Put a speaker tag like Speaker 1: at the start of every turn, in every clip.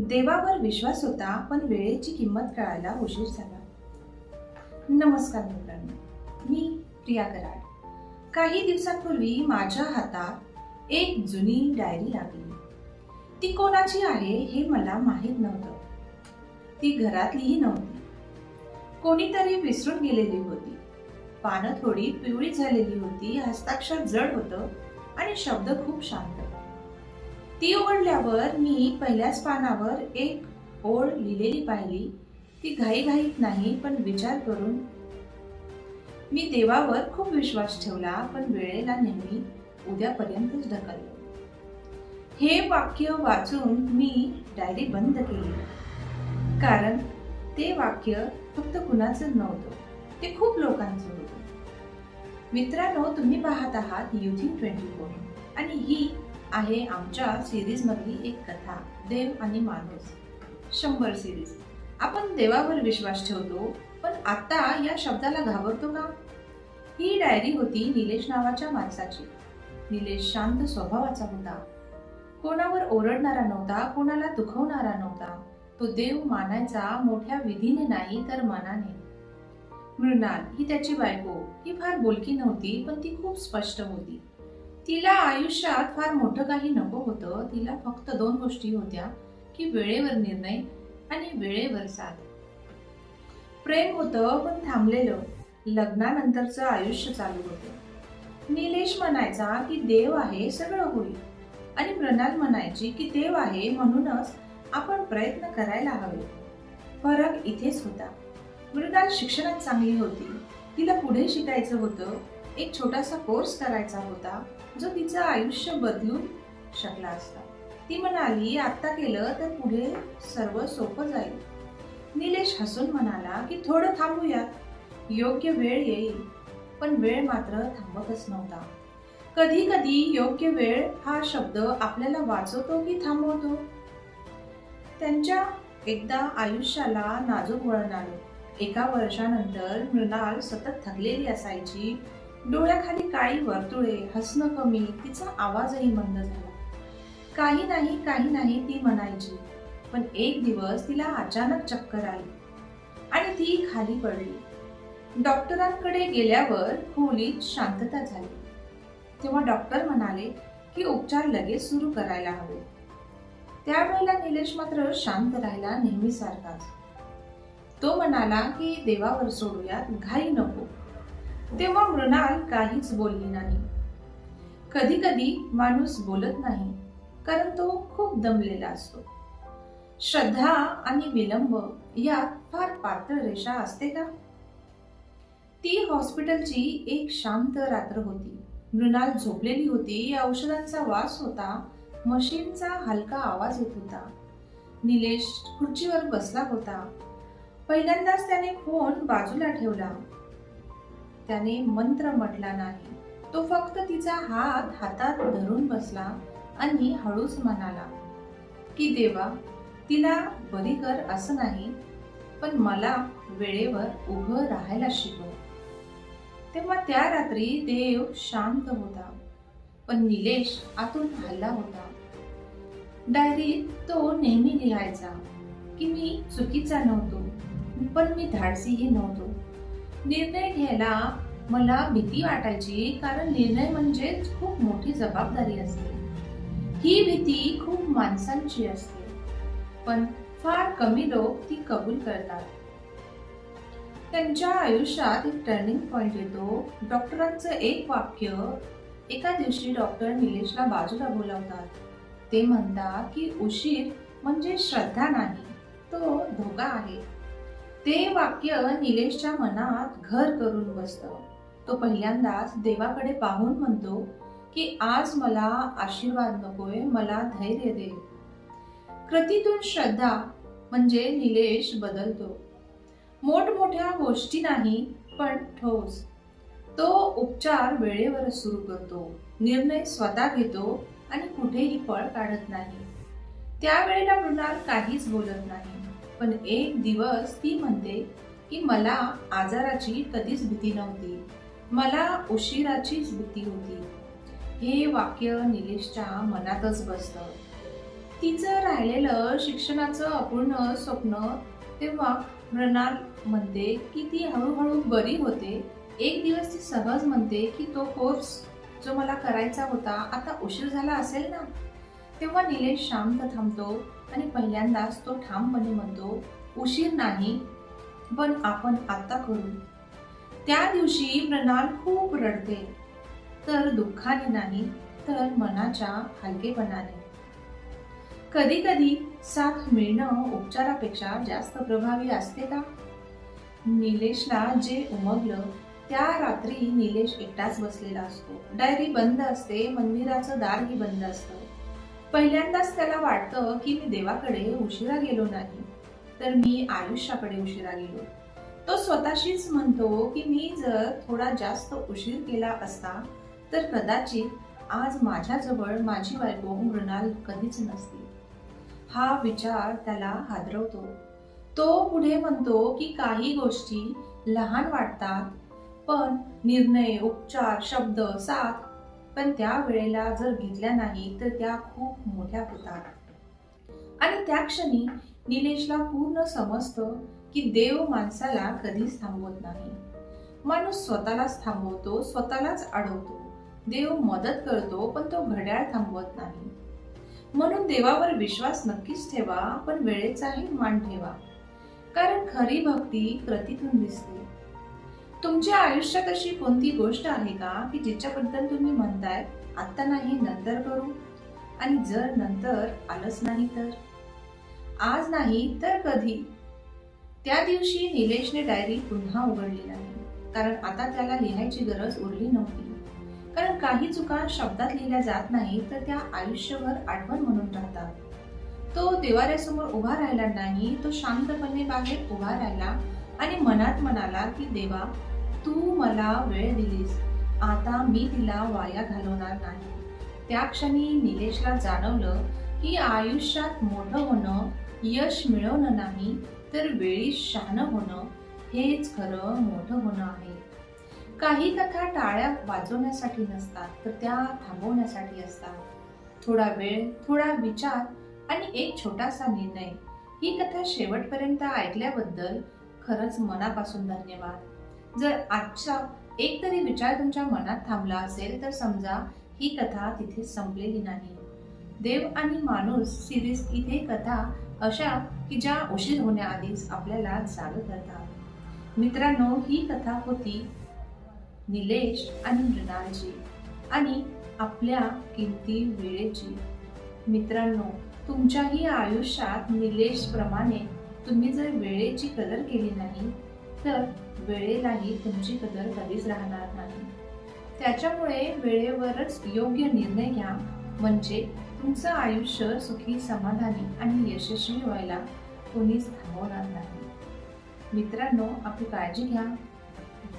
Speaker 1: देवावर विश्वास होता पण वेळेची किंमत कळायला उशीर झाला. नमस्कार मित्रांनो मी प्रिया कराड. काही दिवसांपूर्वी माझ्या हातात एक जुनी डायरी लागली. ती कोणाची आहे हे मला माहीत नव्हतं. ती घरातलीही नव्हती. कोणीतरी विसरून गेलेली होती. पानं थोडी पिवळी झालेली होती हस्ताक्षर जड होतं आणि शब्द खूप शांत ती उघडल्यावर मी पहिल्याच पानावर एक ओळ लिहिलेली पाहिली. ती घाईघाईत नाही पण विचार करून मी देवावर खूप विश्वास ठेवला पण वेळेला नेहमी उद्यापर्यंतच ढकललो. हे वाक्य वाचून मी डायरी बंद केली. कारण ते वाक्य फक्त कुणाचं नव्हतं ते खूप लोकांचं होतं. मित्रांनो तुम्ही पाहत आहात युथिंग ट्वेंटी फोर आणि ही आहे आमच्या सिरीज मधली एक कथा देव आणि माणूस शंभर सिरीज. आपण देवावर विश्वास ठेवतो पण आता या शब्दाला घाबरतो का? ही डायरी होती निलेश नावाच्या माणसाची. निलेश शांत स्वभावाचा होता. कोणावर ओरडणारा नव्हता कोणाला दुखवणारा नव्हता. तो देव मानायचा मोठ्या विधीने नाही तर मनाने. मृणाल ही त्याची बायको. ही फार बोलकी नव्हती पण ती खूप स्पष्ट होती. तिला आयुष्यात फार मोठं काही नको होतं. तिला फक्त दोन गोष्टी होत्या की वेळेवर निर्णय आणि वेळेवर साथ. प्रेम होतं पण थांबलेलं. लग्नानंतरचं आयुष्य चालू होतं. निलेश म्हणायचा की देव आहे सगळं होईल. आणि मृणाल म्हणायची की देव आहे म्हणूनच आपण प्रयत्न करायला हवे. फरक इथेच होता. मृणाल शिक्षणात चांगली होती. तिला पुढे शिकायचं होतं. एक छोटासा कोर्स करायचा होता. जो तिचं आयुष्य बदलून शकला असता. ती म्हणाली आता केलं तर पुढे सर्व सोपं जाईल. निलेश हसून म्हणाला की थोडं थांबूयात. योग्य वेळ येईल पण वेळ मात्र थांबतच नव्हता. कधी कधी योग्य वेळ हा शब्द आपल्याला वाचवतो की थांबवतो? त्यांच्या एकदा आयुष्याला नाजूक वळण आलं. एका वर्षानंतर मृणाल सतत थकलेली असायची. डोळ्याखाली काळी वर्तुळे हसणं कमी तिचा आवाजही मंद झाला. काही नाही काही नाही ती म्हणायची. पण एक दिवस तिला अचानक चक्कर आली. आणि ती खाली पडली. डॉक्टरांकडे गेल्यावर खोलीत शांतता झाली. तेव्हा डॉक्टर म्हणाले की उपचार लगेच सुरू करायला हवे. त्यावेळेला निलेश मात्र शांत राहिला नेहमीसारखाच. तो म्हणाला की देवावर सोडूयात घाई नको. तेव्हा मृणाल काहीच बोलली नाही. कधी कधी माणूस बोलत नाही कारण तो खूप दमलेला असतो. श्रद्धा आणि विलंब यात फार पातळ रेषा असते का? ती हॉस्पिटलची एक शांत रात्र होती. मृणाल झोपलेली होती औषधांचा वास होता मशीनचा हलका आवाज येत होता. निलेश खुर्चीवर बसला होता. पहिल्यांदाच त्याने फोन बाजूला ठेवला. त्याने मंत्र म्हटला नाही. तो फक्त तिचा हात हातात धरून बसला आणि हळूच म्हणाला की देवा तिला बरी कर असं नाही पण मला वेळेवर उभं राहायला शिकव. तेव्हा त्या रात्री देव शांत होता पण निलेश आतून हल्ला होता. डायरीत तो नेहमी लिहायचा की मी चुकीचा नव्हतो पण मी धाडसीही नव्हतो. निर्णय घ्यायला मला भीती वाटायची कारण निर्णय म्हणजेच खूप मोठी जबाबदारी असते. ही भीती खूप माणसांची असते पण फार कमी लोक ती कबूल करतात. त्यांच्या आयुष्यात एक टर्निंग पॉइंट येतो. डॉक्टरांचं एक वाक्य एका दिवशी डॉक्टर निलेशला बाजूला बोलावतात. ते म्हणतात की उशीर म्हणजे श्रद्धा नाही तो धोका आहे. ते वाक्य निलेशच्या मनात घर करून बसतं. तो पहिल्यांदाच देवाकडे पाहून म्हणतो की आज मला आशीर्वाद नकोय मला धैर्य दे. कृतीतून श्रद्धा म्हणजे निलेश बदलतो. मोठमोठ्या गोष्टी नाही पण ठोस. तो उपचार वेळेवर सुरू करतो निर्णय स्वतः घेतो आणि कुठेही पळ काढत नाही. त्यावेळेला मृणाल काहीच बोलत नाही. पण एक दिवस ती म्हणते की मला आजाराची कधीच भीती नव्हती. मला उशिराचीच भीती होती. हे वाक्य निलेशच्या मनातच बसतं तिचं राहिलेलं शिक्षणाचं अपूर्ण स्वप्न तेव्हा मृणाल म्हणते की ती हळूहळू बरी होते. एक दिवस ती सहज म्हणते की तो कोर्स जो मला करायचा होता आता उशीर झाला असेल ना? तेव्हा निलेश शांत थांबतो. आणि पहिल्यांदाच तो ठामपणे म्हणतो उशीर नाही पण आपण आता करू. त्या दिवशी मृणाल खूप रडते. तर दुःखाने नाही तर मनाच्या हलकेपणाने. कधी कधी साथ मिळणं उपचारापेक्षा जास्त प्रभावी असते का? निलेशला जे उमगलं त्या रात्री निलेश एकटाच बसलेला असतो. डायरी बंद असते मंदिराचं दारही बंद असतं. पहिल्यांदाच त्याला वाटतं की मी देवाकडे उशिरा गेलो नाही तर मी आयुष्याकडे उशिरा गेलो. तो स्वतःशीच म्हणतो की मी जर थोडा जास्त उशीर केला असता तर कदाचित आज माझ्याजवळ माझी बायको मृणाल कधीच नसती. हा विचार त्याला हादरवतो. तो पुढे म्हणतो की काही गोष्टी लहान वाटतात पण निर्णय उपचार शब्द साथ पण त्या वेळेला जर घेतल्या नाही तर त्या खूप मोठ्या होतात आणि त्या क्षणी निलेशला पूर्ण समजतं की देव माणसाला कधीच थांबवत नाही. माणूस स्वतःलाच थांबवतो स्वतःलाच अडवतो. देव मदत करतो पण तो घड्याळ थांबवत नाही. म्हणून देवावर विश्वास नक्कीच ठेवा पण वेळेचाही मान ठेवा. कारण खरी भक्ती कृतीतून दिसते. तुमच्या आयुष्यात अशी कोणती गोष्ट आहे का की जिच्याबद्दल तुम्ही म्हणताय आता नाही नंतर करू आणि जर नंतर आलंच नाही तर? आज नाही तर कधी? त्या दिवशी निलेशने डायरी पुन्हा उघडली नाही कारण आता त्याला लिहायची गरज उरली नव्हती. कारण काही चुका शब्दात लिहिल्या जात नाही तर त्या आयुष्यभर आठवण म्हणून राहतात. तो देवाऱ्यासमोर उभा राहिला नाही तो शांतपणे बाहेर उभा राहिला आणि मनात म्हणाला की देवा तू मला वेळ दिलीस. आता मी तिला वाया घालवणार नाही. त्या क्षणी निलेशला जाणवलं की आयुष्यात मोठं होणं यश मिळवणं नाही तर वेळी शहाणं होणं हेच खरं मोठं होणं आहे. काही कथा टाळ्या वाजवण्यासाठी नसतात तर त्या थांबवण्यासाठी असतात. थोडा वेळ थोडा विचार आणि एक छोटासा निर्णय. ही कथा शेवटपर्यंत ऐकल्याबद्दल खरंच मनापासून धन्यवाद. जर आजचा एक तरी विचार तुमच्या मनात थांबला असेल तर समजा ही कथा तिथे संपलेली नाही. देव आणि माणूस सिरीज इथे कथा अशा की ज्या उशीर होण्याआधीच आपल्याला जाग करतात. मित्रांनो ही कथा होती निलेश आणि मृणालची आणि आपल्या किमती वेळेची. मित्रांनो तुमच्याही आयुष्यात निलेश प्रमाणे तुम्ही जर वेळेची कदर केली नाही तर वेळेलाही तुमची कदर कधीच राहणार नाही. त्याच्यामुळे वेळेवरच योग्य निर्णय घ्या. म्हणजे तुमचं आयुष्य सुखी समाधानी आणि यशस्वी व्हायला कोणीच थांबवणार नाही. मित्रांनो आपली काळजी घ्या.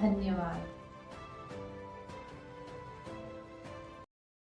Speaker 1: धन्यवाद.